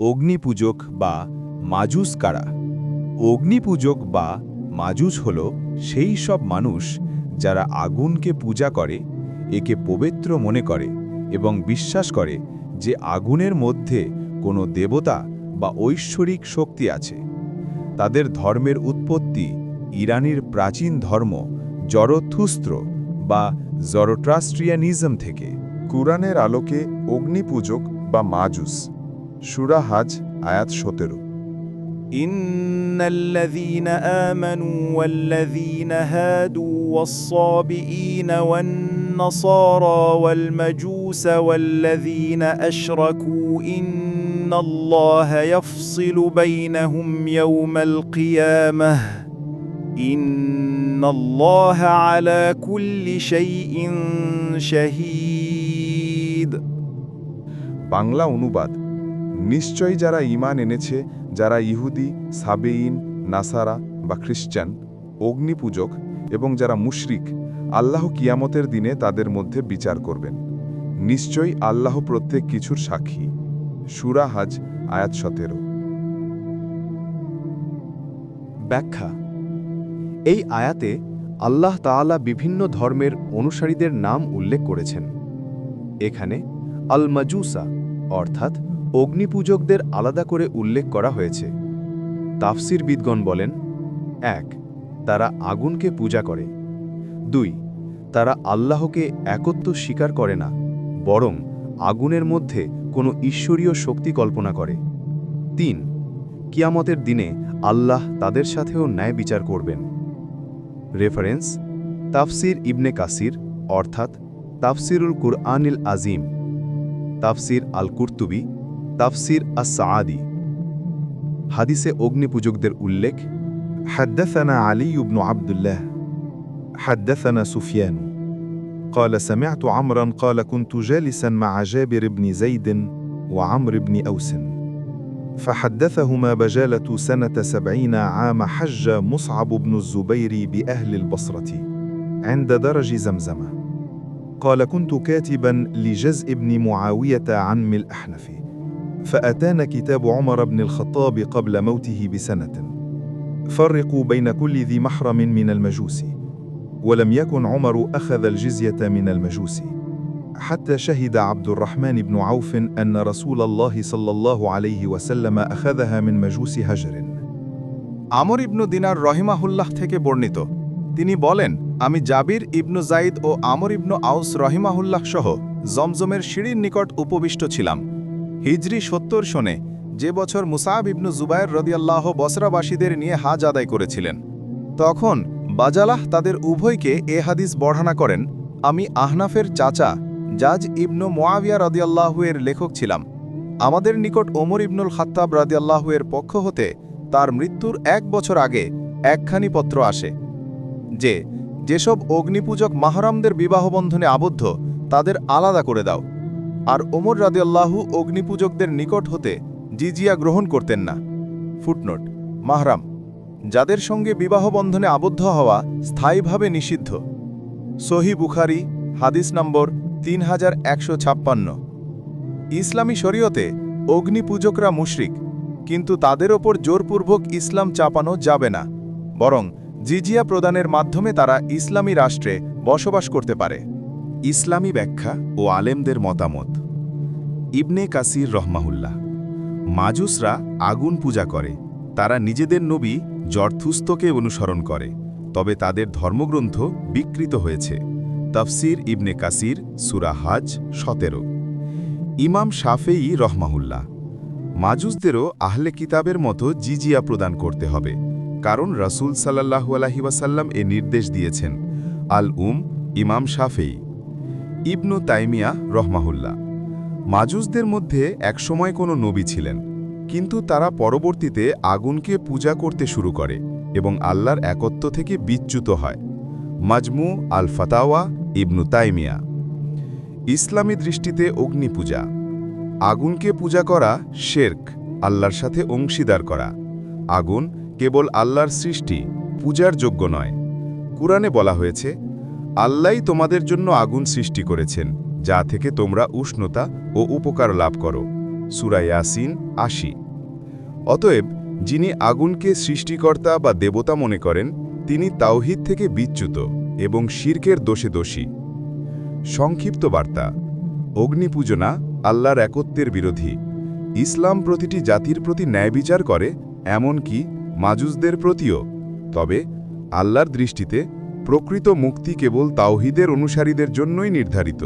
অগ্নিপূজক বা মাজুস কারা? অগ্নিপূজক বা মাজুস হল সেই সব মানুষ যারা আগুনকে পূজা করে, একে পবিত্র মনে করে এবং বিশ্বাস করে যে আগুনের মধ্যে কোনো দেবতা বা ঐশ্বরিক শক্তি আছে। তাদের ধর্মের উৎপত্তি ইরানির প্রাচীন ধর্ম জরথুস্ত্র বা জরোট্রাস্ট্রিয়ানিজম থেকে। কুরআনের আলোকে অগ্নিপূজক বা মাজুস। সুরা হাজ আয়াত সতেরো إن الذين آمنوا والذين هادوا والصابئين والنصارى والمجوس والذين أشركوا إن الله يفصل بينهم يوم القيامة إن الله على كل شيء شهيد বাংলা অনুবাদ নিশ্চয়ই যারা ঈমান এনেছে, যারা ইহুদি সাবেইন নাসারা বা খ্রিস্টান অগ্নিপূজক এবং যারা মুশরিক, আল্লাহ কিয়ামতের দিনে তাদের মধ্যে বিচার করবেন। নিশ্চয়ই আল্লাহ প্রত্যেক কিছুর সাক্ষী। সুরাহাজ আয়াত সতেরো। ব্যাখ্যা। এই আয়াতে আল্লাহ তাআলা বিভিন্ন ধর্মের অনুসারীদের নাম উল্লেখ করেছেন। এখানে আল মাজুসা অর্থাৎ অগ্নিপূজকদের আলাদা করে উল্লেখ করা হয়েছে। তাফসির বিদগণ বলেন, এক, তারা আগুনকে পূজা করে। দুই, তারা আল্লাহকে একত্ব স্বীকার করে না, বরং আগুনের মধ্যে কোনো ঈশ্বরীয় শক্তি কল্পনা করে। তিন, কিয়ামতের দিনে আল্লাহ তাদের সাথেও ন্যায় বিচার করবেন। রেফারেন্স, তাফসির ইবনে কাসির, অর্থাৎ তাফসিরুল কুরআনিল আজিম। তাফসির আল কুর্তুবি তাফসির আস সাআদি হাদিসে অগ্নিপূজকদের উল্লেখ حدثنا علي بن عبد الله حدثنا سفيان قال سمعت عمرا قال كنت جالسا مع جابر بن زيد وعمر بن أوس فحدثهما بجالة سنة سبعين عام حج مصعب بن الزبير بأهل البصرة عند درج زمزم قال كنت كاتبا لجزء بن معاوية عم الأحنف فأتانا كتاب عمر بن الخطاب قبل موته بسنة فرقوا بين كل ذي محرم من المجوس ولم يكن عمر أخذ الجزية من المجوس حتى شهد عبد الرحمن بن عوف أن رسول الله صلى الله عليه وسلم أخذها من مجوس هجر আমর ইবনু দিনার রহিমাহুল্লাহ থেকে বর্ণিত তিনি বলেন আমি জাবির ইবনু জাইদ ও আমর ইবনু আউস রহিমাহুল্লাহ সহ জমজমের সিঁড়ির নিকট উপবিষ্ট ছিলাম হিজরি সত্তর শোনে যে বছর মুসাব ইবনু জুবায়ের রদিয়াল্লাহ বসরাবাসীদের নিয়ে হাজ আদায় করেছিলেন, তখন বাজালাহ তাদের উভয়কে এ হাদিস বর্ণনা করেন, আমি আহনাফের চাচা জাজ ইবনু মোয়াবিয়া রদিয়াল্লাহু এর লেখক ছিলাম। আমাদের নিকট ওমর ইবনুল খাত্তাব রাদিয়াল্লাহু এর পক্ষ হতে তার মৃত্যুর এক বছর আগে একখানি পত্র আসে, যে, যেসব অগ্নিপূজক মাহরামদের বিবাহবন্ধনে আবদ্ধ, তাদের আলাদা করে দাও। আর ওমর রাদিয়াল্লাহু অগ্নিপূজকদের নিকট হতে জিজিয়া গ্রহণ করতেন না। ফুটনোট, মাহরাম, যাদের সঙ্গে বিবাহবন্ধনে আবদ্ধ হওয়া স্থায়ীভাবে নিষিদ্ধ। সহি বুখারি, হাদিস নম্বর তিন হাজার একশো ছাপ্পান্ন। ইসলামী শরীয়তে অগ্নিপূজকরা মুশরিক, কিন্তু তাদের ওপর জোরপূর্বক ইসলাম চাপানো যাবে না, বরং জিজিয়া প্রদানের মাধ্যমে তারা ইসলামী রাষ্ট্রে বসবাস করতে পারে। ইসলামী ব্যাখ্যা ও আলেমদের মতামত। ইবনে কাসির রহমাহুল্লাহ। মাজুসরা আগুন পূজা করে। তারা নিজেদের নবী জর্থুস্তকে অনুসরণ করে। তবে তাদের ধর্মগ্রন্থ বিকৃত হয়েছে। তফসির ইবনে কাসির, সুরা হাজ সতেরো। ইমাম শাফেই রহমাহুল্লাহ। মাজুসদেরও আহলে কিতাবের মতো জিজিয়া প্রদান করতে হবে। কারণ রসুল সাল্লাহু আলহি ওয়াসাল্লাম এ নির্দেশ দিয়েছেন। আল উম ইমাম শাফেই ইবনু তাইমিয়া রহমাহুল্লাহ। মাজুসদের মধ্যে একসময় কোনো নবী ছিলেন, কিন্তু তারা পরবর্তীতে আগুনকে পূজা করতে শুরু করে এবং আল্লাহর একত্ব থেকে বিচ্যুত হয়। মাজমু আল ফাতাওয়া ইবনু তাইমিয়া। ইসলামী দৃষ্টিতে অগ্নিপূজা। আগুনকে পূজা করা শেরক, আল্লাহর সাথে অংশীদার করা। আগুন কেবল আল্লাহর সৃষ্টি, পূজার যোগ্য নয়। কুরআনে বলা হয়েছে আল্লাহই তোমাদের জন্য আগুন সৃষ্টি করেছেন, যা থেকে তোমরা উষ্ণতা ও উপকার লাভ করো। সুরা ইয়াসিন আশি। অতএব, যিনি আগুনকে সৃষ্টিকর্তা বা দেবতা মনে করেন, তিনি তাওহিদ থেকে বিচ্যুত এবং শির্কের দোষে দোষী। সংক্ষিপ্ত বার্তা। অগ্নিপূজনা আল্লাহর একত্বের বিরোধী। ইসলাম প্রতিটি জাতির প্রতি ন্যায় বিচার করে, এমনকি মাজুসদের প্রতিও। তবে, আল্লাহর দৃষ্টিতে প্রকৃত মুক্তি কেবল তাওহিদের অনুসারীদের জন্যই নির্ধারিত।